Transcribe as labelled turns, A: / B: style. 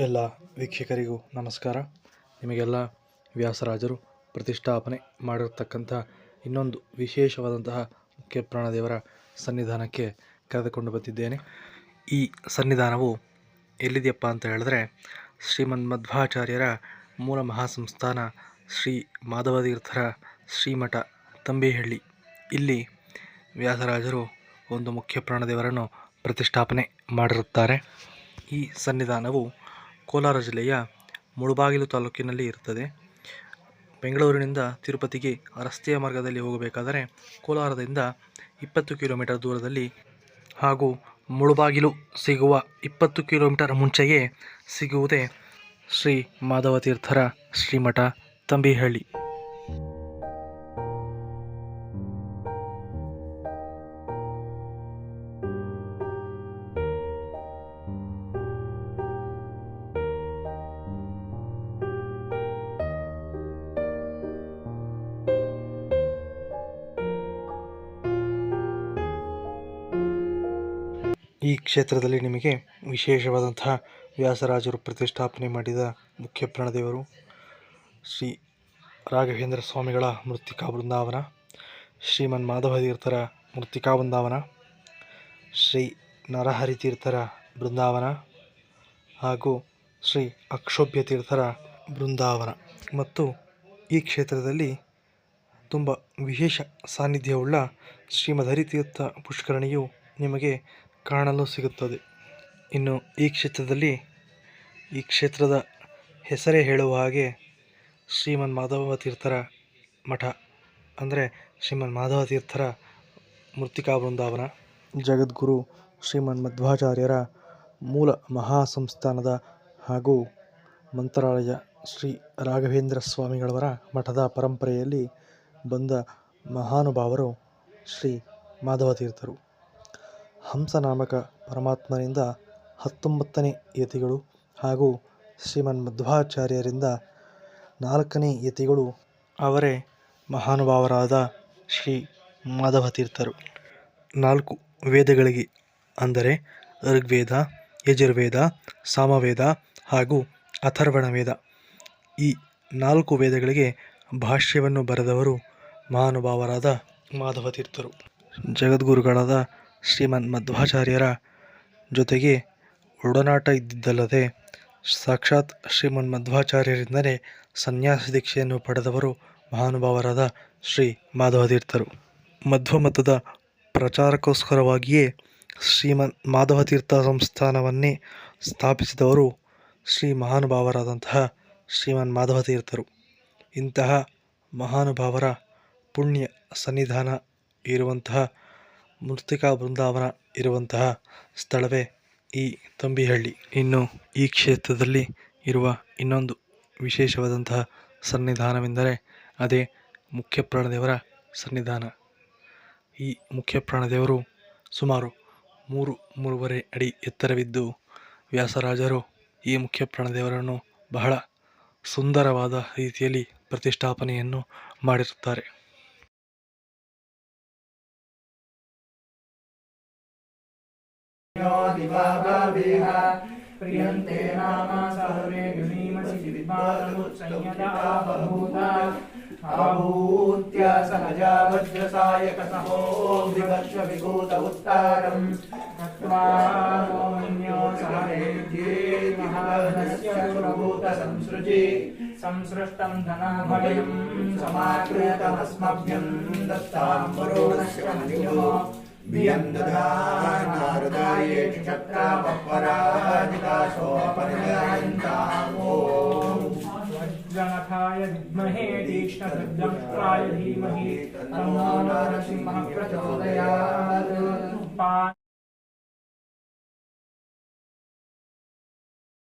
A: ಎಲ್ಲ ವೀಕ್ಷಕರಿಗೂ ನಮಸ್ಕಾರ. ನಿಮಗೆಲ್ಲ ವ್ಯಾಸರಾಜರು ಪ್ರತಿಷ್ಠಾಪನೆ ಮಾಡಿರ್ತಕ್ಕಂಥ ಇನ್ನೊಂದು ವಿಶೇಷವಾದಂತಹ ಮುಖ್ಯಪ್ರಾಣದೇವರ ಸನ್ನಿಧಾನಕ್ಕೆ ಕರೆದುಕೊಂಡು ಬಂದಿದ್ದೇನೆ. ಈ ಸನ್ನಿಧಾನವು ಎಲ್ಲಿದೆಯಪ್ಪ ಅಂತ ಹೇಳಿದ್ರೆ ಶ್ರೀಮನ್ ಮಧ್ವಾಚಾರ್ಯರ ಮೂಲ ಮಹಾಸಂಸ್ಥಾನ ಶ್ರೀ ಮಾಧವತೀರ್ಥರ ಶ್ರೀಮಠ ತಂಬಿಹಳ್ಳಿ. ಇಲ್ಲಿ ವ್ಯಾಸರಾಜರು ಒಂದು ಮುಖ್ಯ ಪ್ರಾಣದೇವರನ್ನು ಪ್ರತಿಷ್ಠಾಪನೆ ಮಾಡಿರುತ್ತಾರೆ. ಈ ಸನ್ನಿಧಾನವು ಕೋಲಾರ ಜಿಲ್ಲೆಯ ಮುಳುಬಾಗಿಲು ತಾಲೂಕಿನಲ್ಲಿ ಇರುತ್ತದೆ. ಬೆಂಗಳೂರಿನಿಂದ ತಿರುಪತಿಗೆ ರಸ್ತೆಯ ಮಾರ್ಗದಲ್ಲಿ ಹೋಗಬೇಕಾದರೆ ಕೋಲಾರದಿಂದ ಇಪ್ಪತ್ತು ಕಿಲೋಮೀಟರ್ ದೂರದಲ್ಲಿ ಹಾಗೂ ಮುಳುಬಾಗಿಲು ಸಿಗುವ ಇಪ್ಪತ್ತು ಕಿಲೋಮೀಟರ್ ಮುಂಚೆಯೇ ಸಿಗುವುದೇ ಶ್ರೀ ಮಾಧವತೀರ್ಥರ ಶ್ರೀಮಠ ತಂಬಿಹಳ್ಳಿ. ಈ ಕ್ಷೇತ್ರದಲ್ಲಿ ನಿಮಗೆ ವಿಶೇಷವಾದಂತಹ ವ್ಯಾಸರಾಜರು ಪ್ರತಿಷ್ಠಾಪನೆ ಮಾಡಿದ ಮುಖ್ಯ ಪ್ರಾಣದೇವರು ಶ್ರೀ ರಾಘವೇಂದ್ರ ಸ್ವಾಮಿಗಳ ಮೃತ್ತಿಕಾ ಬೃಂದಾವನ ಶ್ರೀಮನ್ ಮಾಧವ ತೀರ್ಥರ ಮೃತ್ತಿಕಾ ಬೃಂದಾವನ ಶ್ರೀ ನರಹರಿ ತೀರ್ಥರ ಬೃಂದಾವನ ಹಾಗೂ ಶ್ರೀ ಅಕ್ಷೋಭ್ಯ ತೀರ್ಥರ ಬೃಂದಾವನ. ಮತ್ತು ಈ ಕ್ಷೇತ್ರದಲ್ಲಿ ತುಂಬ ವಿಶೇಷ ಸಾನ್ನಿಧ್ಯವುಳ್ಳ ಶ್ರೀಮದ್ ಹರಿತೀರ್ಥ ಪುಷ್ಕರಣಿಯು ನಿಮಗೆ ಕಾಣಲು ಸಿಗುತ್ತದೆ. ಇನ್ನು ಈ ಕ್ಷೇತ್ರದಲ್ಲಿ ಈ ಕ್ಷೇತ್ರದ ಹೆಸರೇ ಹೇಳುವ ಹಾಗೆ ಶ್ರೀಮನ್ ಮಾಧವ ತೀರ್ಥರ ಮಠ, ಅಂದರೆ ಶ್ರೀಮನ್ ಮಾಧವ ತೀರ್ಥರ ಮೃತ್ತಿಕಾ ಬೃಂದಾವನ. ಜಗದ್ಗುರು ಶ್ರೀಮನ್ ಮಧ್ವಾಚಾರ್ಯರ ಮೂಲ ಮಹಾಸಂಸ್ಥಾನದ ಹಾಗೂ ಮಂತ್ರಾಲಯ ಶ್ರೀ ರಾಘವೇಂದ್ರ ಸ್ವಾಮಿಗಳವರ ಮಠದ ಪರಂಪರೆಯಲ್ಲಿ ಬಂದ ಮಹಾನುಭಾವರು ಶ್ರೀ ಮಾಧವ ತೀರ್ಥರು. ಹಂಸನಾಮಕ ಪರಮಾತ್ಮನಿಂದ ಹತ್ತೊಂಬತ್ತನೇ ಯತಿಗಳು ಹಾಗೂ ಶ್ರೀಮನ್ ಮಧ್ವಾಚಾರ್ಯರಿಂದ ನಾಲ್ಕನೇ ಯತಿಗಳು ಅವರೇ ಮಹಾನುಭಾವರಾದ ಶ್ರೀ ಮಾಧವ ತೀರ್ಥರು ನಾಲ್ಕು ವೇದಗಳಿಗೆ ಅಂದರೆ ಋಗ್ವೇದ, ಯಜುರ್ವೇದ, ಸಾಮವೇದ ಹಾಗೂ ಅಥರ್ವಣ ವೇದ ಈ ನಾಲ್ಕು ವೇದಗಳಿಗೆ ಭಾಷ್ಯವನ್ನು ಬರೆದವರು ಮಹಾನುಭಾವರಾದ ಮಾಧವ ತೀರ್ಥರು ಜಗದ್ಗುರುಗಳಾದ ಶ್ರೀಮನ್ ಮಧ್ವಾಚಾರ್ಯರ ಜೊತೆಗೆ ಒಡನಾಟ ಇದ್ದಿದ್ದಲ್ಲದೆ ಸಾಕ್ಷಾತ್ ಶ್ರೀಮನ್ ಮಧ್ವಾಚಾರ್ಯರಿಂದಲೇ ಸನ್ಯಾಸ ದೀಕ್ಷೆಯನ್ನು ಪಡೆದವರು ಮಹಾನುಭಾವರಾದ ಶ್ರೀ ಮಾಧವ ತೀರ್ಥರು ಮಧ್ವ ಮತದ ಪ್ರಚಾರಕ್ಕೋಸ್ಕರವಾಗಿಯೇ ಶ್ರೀಮನ್ ಮಾಧವತೀರ್ಥ ಸಂಸ್ಥಾನವನ್ನೇ ಸ್ಥಾಪಿಸಿದವರು ಶ್ರೀ ಮಹಾನುಭಾವರಾದಂತಹ ಶ್ರೀಮನ್ ಮಾಧವ ತೀರ್ಥರು ಇಂತಹ ಮಹಾನುಭಾವರ ಪುಣ್ಯ ಸನ್ನಿಧಾನ ಇರುವಂತಹ ಮೃತ್ತಿಕಾ ಬೃಂದಾವನ ಇರುವಂತಹ ಸ್ಥಳವೇ ಈ ತಂಬಿಹಳ್ಳಿ. ಇನ್ನು ಈ ಕ್ಷೇತ್ರದಲ್ಲಿ ಇರುವ ಇನ್ನೊಂದು ವಿಶೇಷವಾದಂತಹ ಸನ್ನಿಧಾನವೆಂದರೆ ಅದೇ ಮುಖ್ಯ ಪ್ರಾಣದೇವರ ಸನ್ನಿಧಾನ. ಈ ಮುಖ್ಯಪ್ರಾಣದೇವರು ಸುಮಾರು ಮೂರು, ಮೂರುವರೆ ಅಡಿ ಎತ್ತರವಿದ್ದು ವ್ಯಾಸರಾಜರು ಈ ಮುಖ್ಯ ಪ್ರಾಣದೇವರನ್ನು ಬಹಳ ಸುಂದರವಾದ ರೀತಿಯಲ್ಲಿ ಪ್ರತಿಷ್ಠಾಪನೆಯನ್ನು ಮಾಡಿರುತ್ತಾರೆ.
B: दिवाभावेह प्रियन्ते नाम सर्वे गृणीमसि विद्वादमुत्संयता बभूता आहूत्य सहजा वज्रसायकसहो विवर्ष विभूत उत्तारम् तत्त्वामोन्यो सहरेद्ये महाधनस्य प्रभूत संसृजि संसृष्टं धनभयं समाकृतमस्मभ्यं दत्तां वरुणस्य नारदाये क्षत्रापराजिताशोपरिजयन्तामो जनथाय विद्महे तीक्ष्णसद्रष्ट्राय